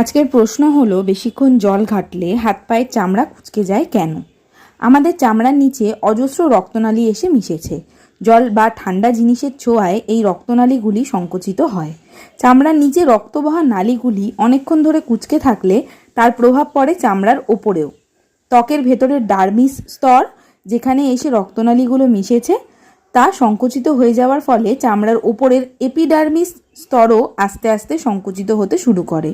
আজকের প্রশ্ন হলো, বেশিক্ষণ জল ঘাটলে হাত পায়ের চামড়া কুচকে যায় কেন? আমাদের চামড়ার নিচে অজস্র রক্তনালী এসে মিশেছে। জল বা ঠান্ডা জিনিসের ছোঁয়ায় এই রক্তনালীগুলি সংকুচিত হয়। চামড়ার নিচে রক্তবহা নালীগুলি অনেকক্ষণ ধরে কুচকে থাকলে তার প্রভাব পড়ে চামড়ার ওপরেও। ত্বকের ভেতরের ডার্মিস স্তর যেখানে এসে রক্তনালীগুলো মিশেছে, তা সংকুচিত হয়ে যাওয়ার ফলে চামড়ার ওপরের এপিডার্মিস স্তরও আস্তে আস্তে সংকুচিত হতে শুরু করে।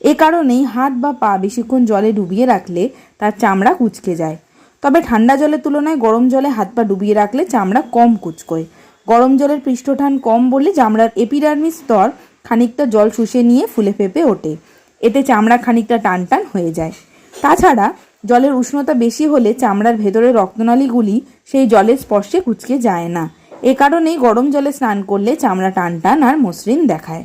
এ কারণেই হাত বা পা বেশিক্ষণ জলে ডুবিয়ে রাখলে তার চামড়া কুচকে যায়। তবে ঠান্ডা জলের তুলনায় গরম জলে হাত পা ডুবিয়ে রাখলে চামড়া কম কুচকোয়। গরম জলের পৃষ্ঠটান কম বলে চামড়ার এপিডার্মিস স্তর খানিকটা জল শুষে নিয়ে ফুলে ফেপে ওঠে। এতে চামড়া খানিকটা টান টান হয়ে যায়। তাছাড়া জলের উষ্ণতা বেশি হলে চামড়ার ভেতরের রক্তনালীগুলি সেই জলের স্পর্শে কুচকে যায় না। এ কারণেই গরম জলে স্নান করলে চামড়া টান টান আর মসৃণ দেখায়।